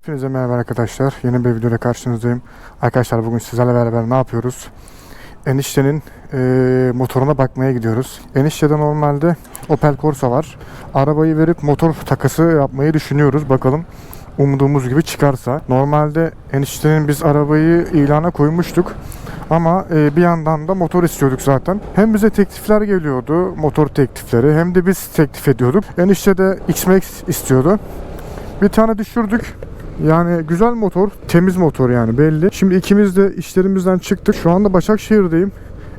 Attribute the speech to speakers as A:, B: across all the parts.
A: Hepinize merhaba arkadaşlar. Yeni bir videoda karşınızdayım. Arkadaşlar bugün sizlerle beraber ne yapıyoruz? Eniştenin eee, motoruna bakmaya gidiyoruz. Eniştede normalde Opel Corsa var. Arabayı verip motor takası yapmayı düşünüyoruz. Bakalım umduğumuz gibi çıkarsa. Normalde eniştenin biz arabayı ilana koymuştuk. Ama eee, bir yandan da motor istiyorduk zaten. Hem bize teklifler geliyordu, motor teklifleri, hem de biz teklif ediyorduk. Enişte de X-Max istiyordu. Bir tane düşürdük. Yani güzel motor, temiz motor yani belli. Şimdi ikimiz de işlerimizden çıktık. Şu anda Başakşehir'deyim.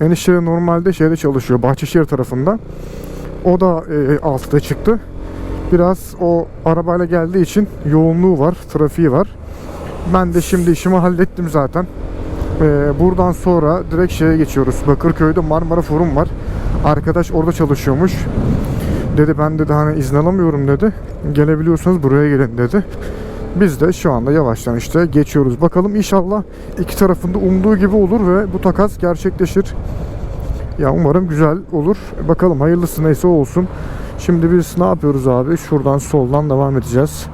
A: Enişte normalde şeyde çalışıyor, Bahçeşehir tarafında. O da e, altıda çıktı. Biraz o arabayla geldiği için yoğunluğu var, trafiği var. Ben de şimdi işimi hallettim zaten. E, buradan sonra direkt şeye geçiyoruz. Bakırköy'de Marmara Forum var. Arkadaş orada çalışıyormuş. Dedi ben dedi hani izin alamıyorum dedi. Gelebiliyorsanız buraya gelin dedi. Biz de şu anda yavaştan işte geçiyoruz. Bakalım inşallah iki tarafında umduğu gibi olur ve bu takas gerçekleşir. Ya umarım güzel olur. Bakalım hayırlısı neyse olsun. Şimdi biz ne yapıyoruz abi? Şuradan soldan devam edeceğiz.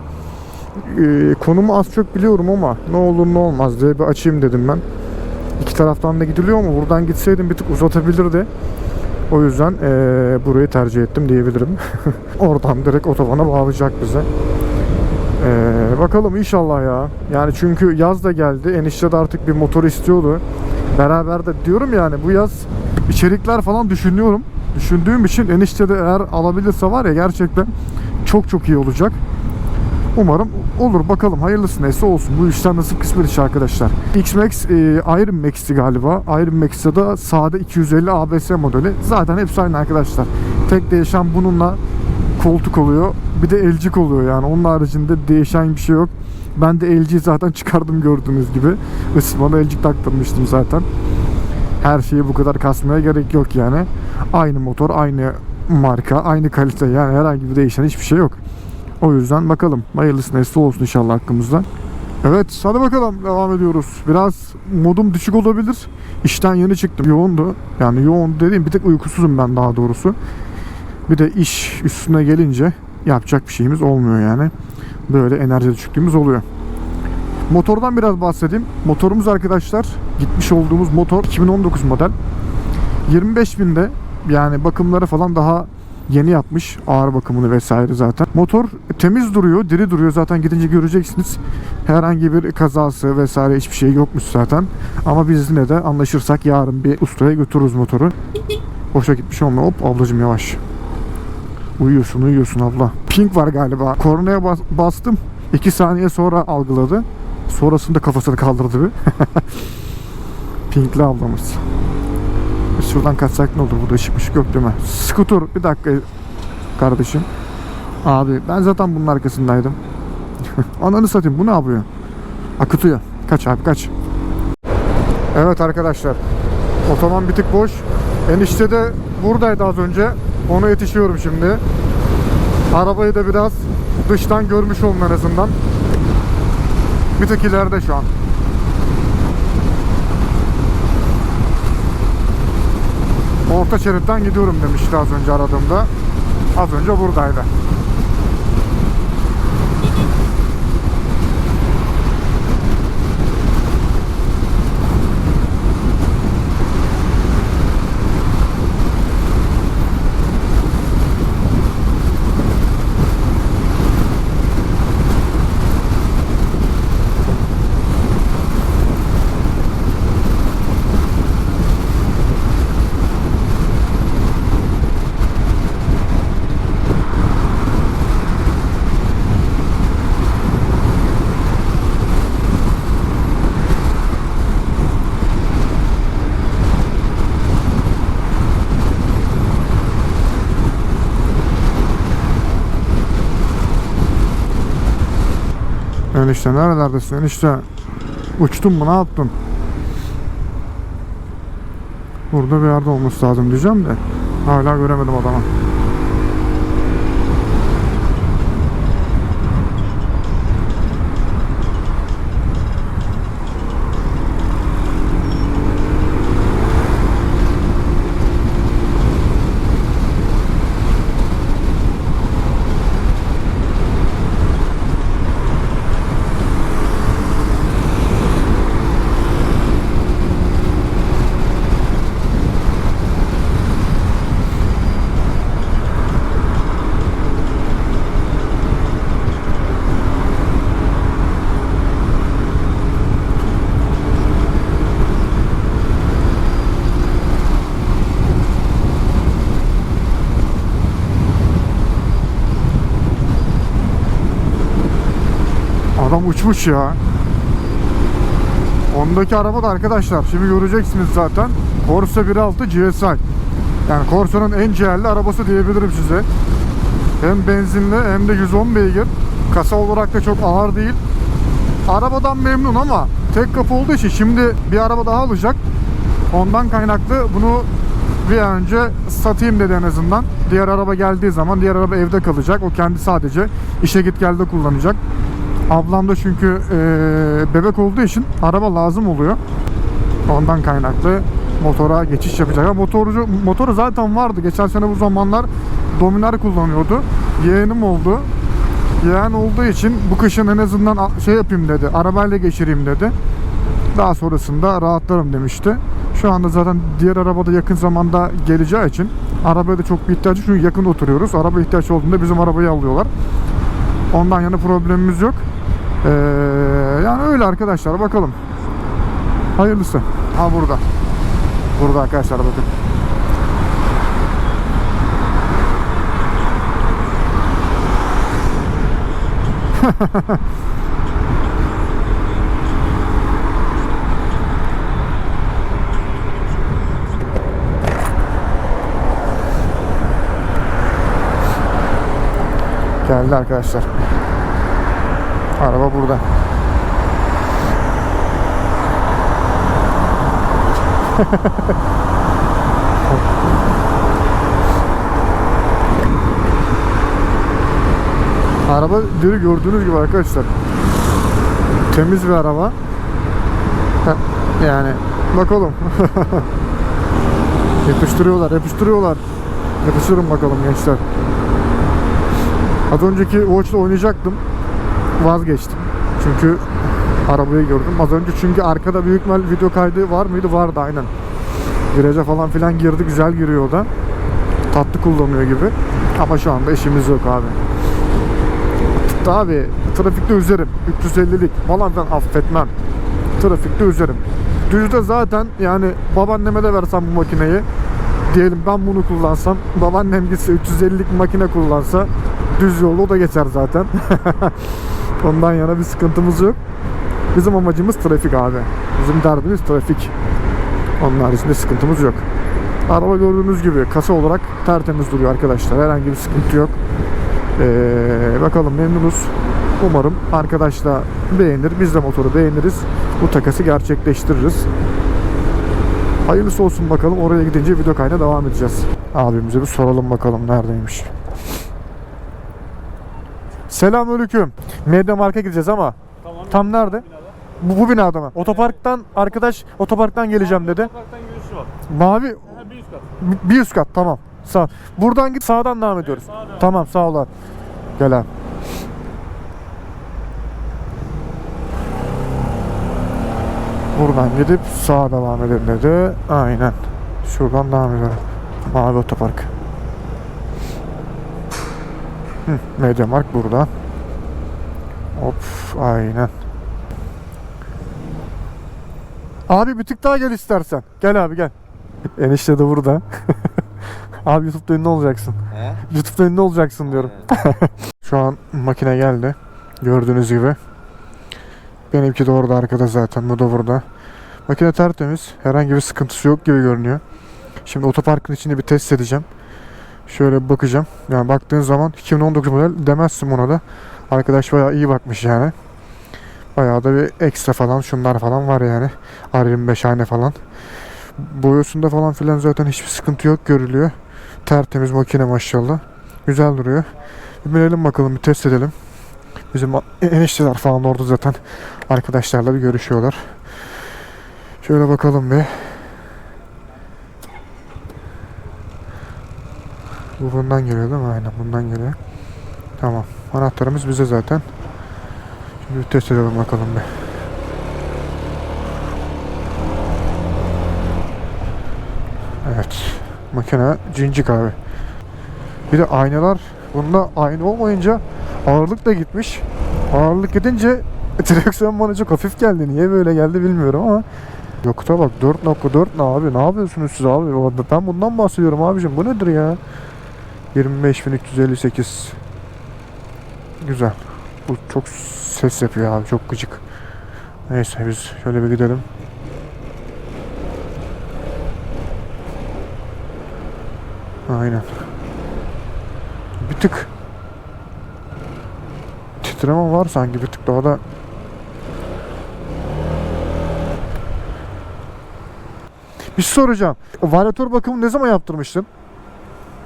A: Ee, konumu az çok biliyorum ama ne olur ne olmaz diye bir açayım dedim ben. İki taraftan da gidiliyor mu? Buradan gitseydim bir tık uzatabilirdi. O yüzden eee, burayı tercih ettim diyebilirim. Oradan direkt otobana bağlayacak bize. Eee, bakalım inşallah ya. Yani çünkü yaz da geldi. Enişte de artık bir motor istiyordu. Beraber de diyorum yani bu yaz içerikler falan düşünüyorum. Düşündüğüm için enişte de eğer alabilirse var ya gerçekten çok çok iyi olacak. Umarım olur bakalım hayırlısı neyse olsun. Bu işten nasıl kısmet işi arkadaşlar. X-Max e, Iron Max'ti galiba. Iron Max'te da sade 250 ABS modeli. Zaten hepsi aynı arkadaşlar. Tek değişen bununla koltuk oluyor. Bir de elcik oluyor yani. Onun haricinde değişen bir şey yok. Ben de LG'yi zaten çıkardım gördüğünüz gibi. Isıtmalı elcik taktırmıştım zaten. Her şeyi bu kadar kasmaya gerek yok yani. Aynı motor, aynı marka, aynı kalite yani herhangi bir değişen hiçbir şey yok. O yüzden bakalım. Hayırlısı neyse olsun inşallah hakkımızda. Evet hadi bakalım devam ediyoruz. Biraz modum düşük olabilir. İşten yeni çıktım. Yoğundu. Yani yoğun dediğim bir tek uykusuzum ben daha doğrusu. Bir de iş üstüne gelince yapacak bir şeyimiz olmuyor yani. Böyle enerji düşüklüğümüz oluyor. Motordan biraz bahsedeyim. Motorumuz arkadaşlar gitmiş olduğumuz motor 2019 model. 25 binde yani bakımları falan daha yeni yapmış ağır bakımını vesaire zaten. Motor temiz duruyor, diri duruyor. Zaten gidince göreceksiniz. Herhangi bir kazası vesaire hiçbir şey yokmuş zaten. Ama biz yine de anlaşırsak yarın bir ustaya götürürüz motoru. Boşa gitmiş olma. Hop ablacım yavaş. Uyuyorsun uyuyorsun abla. Pink var galiba. Kornaya bas- bastım. 2 saniye sonra algıladı. Sonrasında kafasını kaldırdı bir. Pinkli ablamız. Biz şuradan kaçsak ne olur? Burada ışık ışık yok değil mi? Scooter bir dakika kardeşim. Abi ben zaten bunun arkasındaydım. Ananı satayım bu ne yapıyor? Akıtıyor. Kaç abi kaç. Evet arkadaşlar. Otoban bir tık boş. Enişte de buradaydı az önce. Ona yetişiyorum şimdi. Arabayı da biraz dıştan görmüş olun en azından. Bir tık ileride şu an. Orta şeritten gidiyorum demişti az önce aradığımda. Az önce buradaydı. Enişte nerelerdesin enişte? Uçtun mu ne yaptın? Burada bir yerde olması lazım diyeceğim de hala göremedim adamı. Uçmuş ya. Ondaki araba da arkadaşlar şimdi göreceksiniz zaten. Corsa 1.6 GSI. Yani Corsa'nın en ciğerli arabası diyebilirim size. Hem benzinli hem de 110 beygir. Kasa olarak da çok ağır değil. Arabadan memnun ama tek kapı olduğu için şimdi bir araba daha alacak. Ondan kaynaklı bunu bir an önce satayım dedi en azından. Diğer araba geldiği zaman diğer araba evde kalacak. O kendi sadece işe git gelde kullanacak. Ablam da çünkü eee, bebek olduğu için araba lazım oluyor. Ondan kaynaklı motora geçiş yapacak. Ama motorcu, motoru zaten vardı. Geçen sene bu zamanlar Dominar kullanıyordu. Yeğenim oldu. Yeğen olduğu için bu kışın en azından şey yapayım dedi. Arabayla geçireyim dedi. Daha sonrasında rahatlarım demişti. Şu anda zaten diğer arabada yakın zamanda geleceği için arabaya da çok bir ihtiyacı çünkü yakın oturuyoruz. Araba ihtiyaç olduğunda bizim arabayı alıyorlar. Ondan yana problemimiz yok. Ee, yani öyle arkadaşlar bakalım. Hayırlısı. Ha burada. Burada arkadaşlar bakın. Geldi arkadaşlar. Araba burada. Araba deri gördüğünüz gibi arkadaşlar. Temiz bir araba. Yani bakalım. yapıştırıyorlar, yapıştırıyorlar. Yapıştırın bakalım gençler. Az önceki Watch'la oynayacaktım. Vazgeçtim. Çünkü arabayı gördüm. Az önce çünkü arkada büyük ihtimal video kaydı var mıydı? Vardı aynen. Viraja falan filan girdi. Güzel giriyor o da. Tatlı kullanıyor gibi. Ama şu anda işimiz yok abi. Abi trafikte üzerim. 350'lik falan ben affetmem. Trafikte üzerim. Düzde zaten yani babaanneme de versem bu makineyi diyelim ben bunu kullansam babaannem gitse 350'lik makine kullansa düz yolda o da geçer zaten. Ondan yana bir sıkıntımız yok. Bizim amacımız trafik abi. Bizim derdimiz trafik. Onun haricinde sıkıntımız yok. Araba gördüğünüz gibi kasa olarak tertemiz duruyor arkadaşlar. Herhangi bir sıkıntı yok. Ee, bakalım memnunuz. Umarım arkadaş da beğenir. Biz de motoru beğeniriz. Bu takası gerçekleştiririz. Hayırlısı olsun bakalım. Oraya gidince video kaydına devam edeceğiz. Abimize bir soralım bakalım neredeymiş. Selamünaleyküm. Medya Mark'a gideceğiz ama
B: Tamam.
A: tam nerede? Bu, bu binada mı? Otoparktan arkadaş otoparktan geleceğim dedi.
B: Sokaktan girişi var.
A: Mavi
B: Ha, bir üst kat.
A: bir üst kat tamam. Sağ. Buradan git sağdan devam ediyoruz.
B: sağa devam.
A: Tamam sağ ol abi. Gel abi. Buradan gidip sağa devam edelim dedi. Aynen. Şuradan devam edelim. Mavi otopark. Hı, Mediamarkt burada. Hop aynen. Abi bir tık daha gel istersen. Gel abi gel. Enişte de burada. abi YouTube'da ünlü olacaksın.
C: He?
A: YouTube'da ünlü olacaksın diyorum. Şu an makine geldi. Gördüğünüz gibi. Benimki de orada arkada zaten. Bu da burada. Makine tertemiz. Herhangi bir sıkıntısı yok gibi görünüyor. Şimdi otoparkın içinde bir test edeceğim. Şöyle bakacağım. Yani baktığın zaman 2019 model demezsin buna da. Arkadaş bayağı iyi bakmış yani. Bayağı da bir ekstra falan şunlar falan var yani. R25 hane falan. Boyasında falan filan zaten hiçbir sıkıntı yok görülüyor. Tertemiz makine maşallah. Güzel duruyor. Bir binelim bakalım bir test edelim. Bizim enişteler falan orada zaten arkadaşlarla bir görüşüyorlar. Şöyle bakalım bir. Bu bundan geliyor değil mi? Aynen bundan geliyor. Tamam. Anahtarımız bize zaten. Şimdi bir test edelim bakalım bir. Evet. Makine cincik abi. Bir de aynalar bunda aynı olmayınca ağırlık da gitmiş. Ağırlık gidince direksiyon bana çok hafif geldi. Niye böyle geldi bilmiyorum ama Yokta bak 4.4 ne abi ne yapıyorsunuz siz abi ben bundan bahsediyorum abicim bu nedir ya 25.358 Güzel Bu çok ses yapıyor abi. Çok gıcık. Neyse biz şöyle bir gidelim. Aynen. Bir tık titreme var sanki bir tık daha da Bir şey soracağım. Varyatör bakımı ne zaman yaptırmıştın?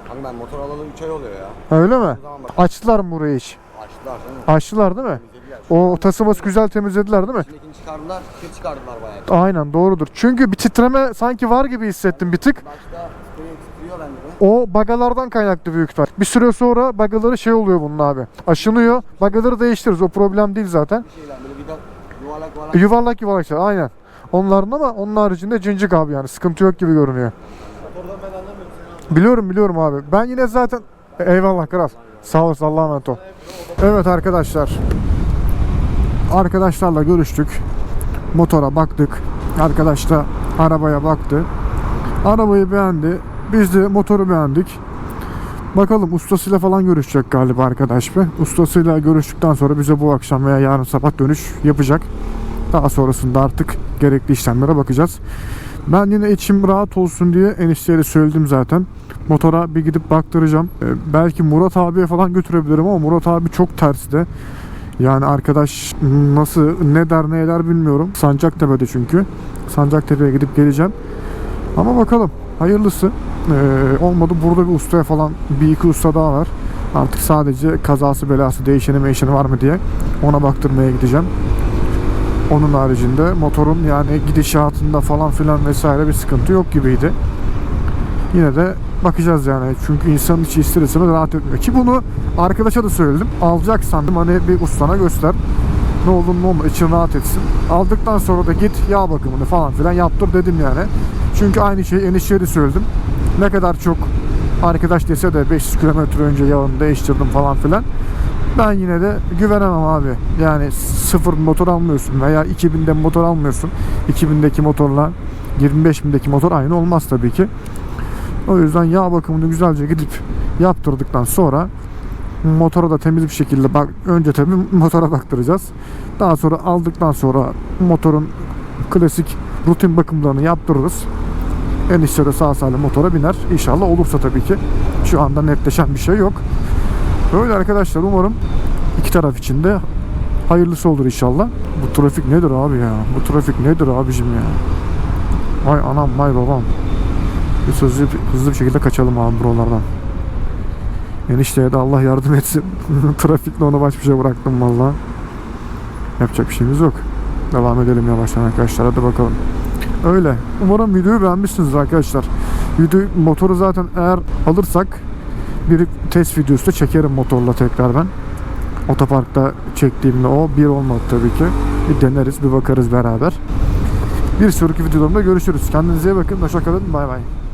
B: Kanka ben motor alalı 3 ay oluyor ya.
A: Öyle mi? Açtılar mı burayı hiç?
B: Açtılar değil mi?
A: Açtılar değil mi?
B: Temizlediler.
A: O tasarması güzel temizlediler değil mi?
B: İçindekini çıkardılar, kir çıkardılar bayağı.
A: Aynen doğrudur. Çünkü bir titreme sanki var gibi hissettim bir tık.
B: Başta sprey titriyor bende de.
A: O bagalardan kaynaklı büyük ihtimal. Bir süre sonra bagaları şey oluyor bunun abi. Aşınıyor. Bagaları değiştiririz. O problem değil zaten.
B: Bir şeyler böyle vida yuvarlak yuvarlak.
A: Yuvarlak yuvarlak şey. Aynen. Onların ama onun haricinde cincik abi yani. Sıkıntı yok gibi görünüyor.
B: Ben anlamıyorum
A: Biliyorum biliyorum abi. Ben yine zaten eyvallah kral. Sağ olasın Allah'a emanet ol. Evet arkadaşlar. Arkadaşlarla görüştük. Motora baktık. Arkadaş da arabaya baktı. Arabayı beğendi. Biz de motoru beğendik. Bakalım ustasıyla falan görüşecek galiba arkadaş be. Ustasıyla görüştükten sonra bize bu akşam veya yarın sabah dönüş yapacak. Daha sonrasında artık gerekli işlemlere bakacağız. Ben yine içim rahat olsun diye enişteye de söyledim zaten. Motora bir gidip baktıracağım. Ee, belki Murat abiye falan götürebilirim ama Murat abi çok terste. Yani arkadaş nasıl ne der ne eder bilmiyorum. Sancaktepe'de çünkü. Sancaktepe'ye gidip geleceğim. Ama bakalım hayırlısı. Ee, olmadı burada bir ustaya falan bir iki usta daha var. Artık sadece kazası belası değişeni meşeni var mı diye ona baktırmaya gideceğim. Onun haricinde motorun yani gidişatında falan filan vesaire bir sıkıntı yok gibiydi. Yine de bakacağız yani. Çünkü insanın içi ister istemez rahat etmiyor. Ki bunu arkadaşa da söyledim. Alacaksan hani bir ustana göster. Ne olur ne olmaz için rahat etsin. Aldıktan sonra da git yağ bakımını falan filan yaptır dedim yani. Çünkü aynı şeyi enişteye de söyledim. Ne kadar çok arkadaş dese de 500 kilometre önce yağını değiştirdim falan filan. Ben yine de güvenemem abi. Yani sıfır motor almıyorsun veya 2000'de motor almıyorsun. 2000'deki motorla 25.000'deki motor aynı olmaz tabii ki. O yüzden yağ bakımını güzelce gidip yaptırdıktan sonra motora da temiz bir şekilde bak önce tabii motora baktıracağız. Daha sonra aldıktan sonra motorun klasik rutin bakımlarını yaptırırız. Enişte de sağ salim motora biner. İnşallah olursa tabii ki. Şu anda netleşen bir şey yok. Böyle arkadaşlar umarım iki taraf için de hayırlısı olur inşallah. Bu trafik nedir abi ya? Bu trafik nedir abicim ya? Vay anam vay babam. Biz hızlı, hızlı bir şekilde kaçalım abi buralardan. Enişteye de Allah yardım etsin. Trafikle onu baş başa bıraktım valla. Yapacak bir şeyimiz yok. Devam edelim yavaştan arkadaşlar. Hadi bakalım. Öyle. Umarım videoyu beğenmişsiniz arkadaşlar. Video motoru zaten eğer alırsak bir test videosu da çekerim motorla tekrar ben. Otoparkta çektiğimde o bir olmadı tabii ki. Bir deneriz, bir bakarız beraber. Bir sonraki videolarımda görüşürüz. Kendinize iyi bakın. Hoşçakalın. Bay bay.